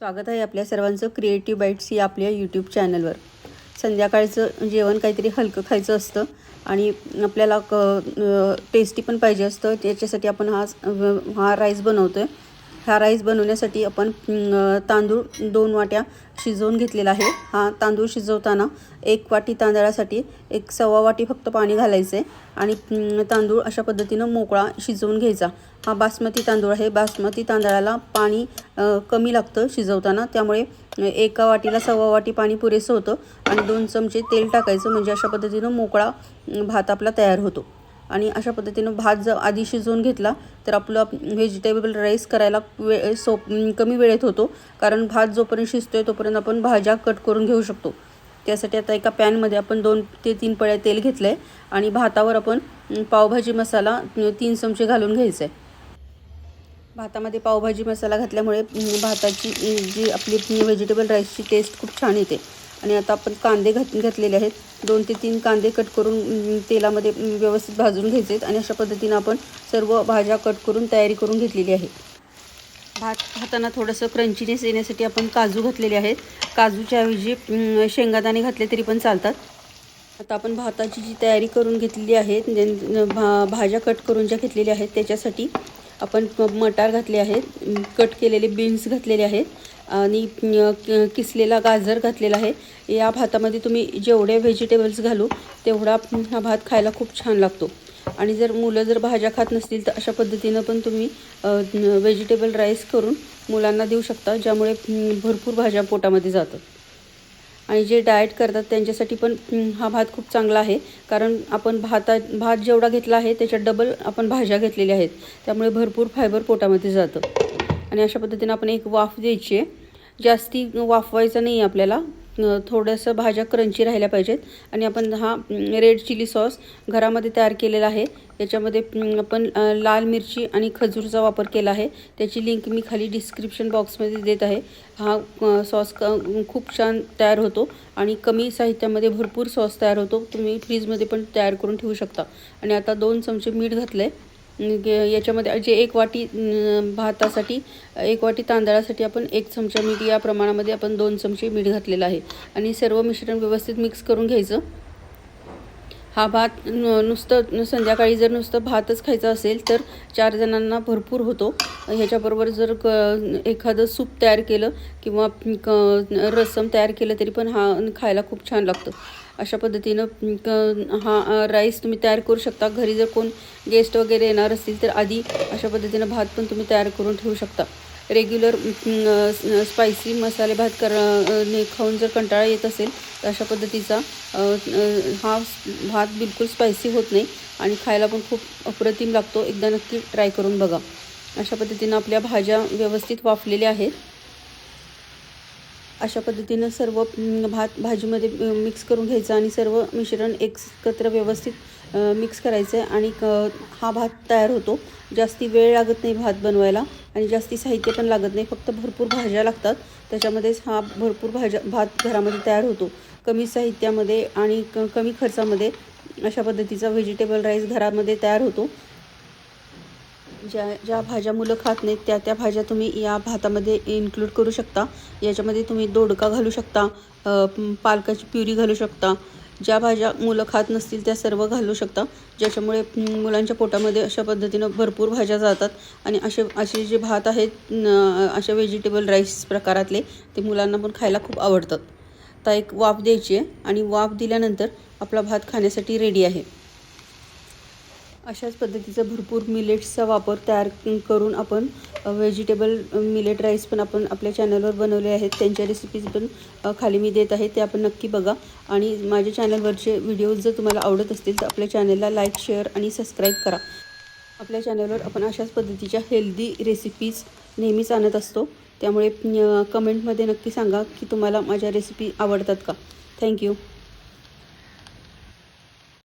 स्वागत आहे आपल्या सर्वांचं क्रिएटिव्ह बाईट्स या आपल्या यूट्यूब चॅनलवर संध्याकाळचं जेवण काहीतरी हलकं खायचं असतं आणि आपल्याला क टेस्टी पण पाहिजे असतं. त्याच्यासाठी आपण हा हा राईस बनवतो आहे हा राईस बनवण्यासाठी आपण तांदूळ दोन वाट्या शिजवून घेतलेला आहे. हा तांदूळ शिजवताना एक वाटी तांदळासाठी एक सव्वा वाटी फक्त पाणी घालायचं आहे आणि तांदूळ अशा पद्धतीनं मोकळा शिजवून घ्यायचा. हा बासमती तांदूळ आहे. बासमती तांदळाला पाणी कमी लागतं शिजवताना. त्यामुळे एका वाटीला सव्वा वाटी पाणी पुरेसं होतं आणि दोन चमचे तेल टाकायचं. म्हणजे अशा पद्धतीनं मोकळा भात आपला तयार होतो. आणि अशा पद्धतीनं भात जर आधी शिजवून घेतला तर आपलं व्हेजिटेबल राईस करायला वे सोप कमी वेळेत होतो. कारण भात जोपर्यंत शिजतो आहे तोपर्यंत आपण भाज्या कट करून घेऊ शकतो. त्यासाठी आता एका पॅनमध्ये आपण दोन ते तीन पळ्या तेल घेतलं आहे आणि भातावर आपण पावभाजी मसाला तीन चमचे घालून घ्यायचा आहे भातामध्ये पावभाजी मसाला घातल्यामुळे भाताची जी आपली व्हेजिटेबल राईसची टेस्ट खूप छान येते. आणि आता आपण कांदे घात घातलेले आहेत. दोन ते तीन कांदे कट करून तेलामध्ये व्यवस्थित भाजून घ्यायचे आहेत आणि अशा पद्धतीनं आपण सर्व भाज्या कट करून तयारी करून घेतलेली आहे. भात खाताना थोडंसं क्रंचीनेस येण्यासाठी आपण काजू घातलेले आहेत. काजूच्या ऐवजी शेंगादाणे घातले तरी पण चालतात. आता आपण भाताची जी तयारी करून घेतलेली आहे भा भाज्या कट करून ज्या घेतलेल्या आहेत त्याच्यासाठी आपण मटार घातले आहेत. कट केलेले बीन्स घातलेले आहेत. आणि किसलेला गाजर घातलेला आहे. या भातामध्ये तुम्ही जेवढे व्हेजिटेबल्स घालू तेवढा हा भात खायला खूप छान लागतो. आणि जर मुलं जर भाज्या खात नसतील तर अशा पद्धतीनं पण तुम्ही व्हेजिटेबल राईस करून मुलांना देऊ शकता ज्यामुळे भरपूर भाज्या पोटामध्ये जातात. आणि जे डाएट करतात त्यांच्यासाठी पण हा भात खूप चांगला आहे. कारण आपण भाता भात जेवढा घेतला आहे त्याच्यात डबल आपण भाज्या घेतलेल्या आहेत. त्यामुळे भरपूर फायबर पोटामध्ये जातं. आणि अशा पद्धतीनं आपण एक वाफ द्यायची आहे. जास्ती वाफवायचं नाही आहे आपल्याला. थोडंसं भाज्या क्रंची राहिल्या पाहिजेत. आणि आपण हा रेड चिली सॉस घरामध्ये तयार केलेला आहे. याच्यामध्ये आपण लाल मिरची आणि खजूरचा वापर केला आहे. त्याची लिंक मी खाली डिस्क्रिप्शन बॉक्समध्ये देत आहे. हा सॉस क खूप छान तयार होतो. आणि कमी साहित्यामध्ये भरपूर सॉस तयार होतो. तुम्ही फ्रीजमध्ये पण तयार करून ठेवू शकता. आणि आता दोन चमचे मीठ घातलं आहे याच्यामध्ये जे एक वाटी भातासाठी एक वाटी तांदळासाठी आपण एक चमचा मीठ या प्रमाणामध्ये आपण दोन चमचे मीठ घातलेलं आहे. आणि सर्व मिश्रण व्यवस्थित मिक्स करून घ्यायचं. हा भात न- नुसतं संध्याकाळी जर नुसतं भातच खायचा असेल तर चार जणांना भरपूर होतो. ह्याच्याबरोबर जर क एखादं सूप तयार केलं किंवा क रसम तयार केलं तरी पण हा खायला खूप छान लागतं. अशा पद्धतीनं क हा राईस तुम्ही तयार करू शकता. घरी जर कोण गेस्ट वगैरे येणार असतील तर आधी अशा पद्धतीनं भात पण तुम्ही तयार करून ठेवू शकता. रेग्युलर स्पायसी मसाले भात कर ने खाऊन जर कंटाळा येत असेल तर अशा पद्धतीचा हा भात बिलकुल स्पायसी होत नाही आणि खायला पण खूप अप्रतिम लागतो. एकदा नक्की ट्राय करून बघा. अशा पद्धतीनं आपल्या भाज्या व्यवस्थित वाफलेल्या आहेत. अशा पद्धतीनं सर्व भात भाजीमध्ये मिक्स करून घ्यायचं आणि सर्व मिश्रण एकत्र व्यवस्थित मिक्स करायचं आहे आणि क हा भात तयार होतो. जास्ती वेळ लागत नाही भात बनवायला आणि जास्ती साहित्य पण लागत नाही. फक्त भरपूर भाज्या लागतात. त्याच्यामध्येच हा भरपूर भाज्या भात घरामध्ये तयार होतो. कमी साहित्यामध्ये आणि क कमी खर्चामध्ये अशा पद्धतीचा व्हेजिटेबल राईस घरामध्ये तयार होतो. ज्या ज्या भाज्या मुलं खात नाहीत त्या त्या भाज्या तुम्ही या भातामध्ये इन्क्लूड करू शकता. याच्यामध्ये तुम्ही दोडका घालू शकता पालकाची प्युरी घालू शकता. ज्या भाज्या मुलं खात नसतील त्या सर्व घालू शकता. ज्याच्यामुळे मुलांच्या पोटामध्ये अशा पद्धतीनं भरपूर भाज्या जातात आणि असे असे जे भात आहेत अशा व्हेजिटेबल राईस प्रकारातले ते मुलांना पण खायला खूप आवडतात. तर एक वाफ द्यायची आहे आणि वाफ दिल्यानंतर आपला भात खाण्यासाठी रेडी आहे. अशाच पद्धतीचा भरपूर मिलेट्सचा वापर तयार करून आपण व्हेजिटेबल मिलेट राईस पण आपण आपल्या चॅनलवर बनवले आहेत. त्यांच्या रेसिपीज पण खाली मी देत आहे. ते आपण नक्की बघा. आणि माझ्या चॅनलवरचे व्हिडिओज जर तुम्हाला आवडत असतील तर आपल्या चॅनलला लाईक शेअर आणि सबस्क्राईब करा. आपल्या चॅनलवर आपण अशाच पद्धतीच्या हेल्दी रेसिपीज नेहमीच आणत असतो. त्यामुळे कमेंटमध्ये नक्की सांगा की तुम्हाला माझ्या रेसिपी आवडतात का? थँक्यू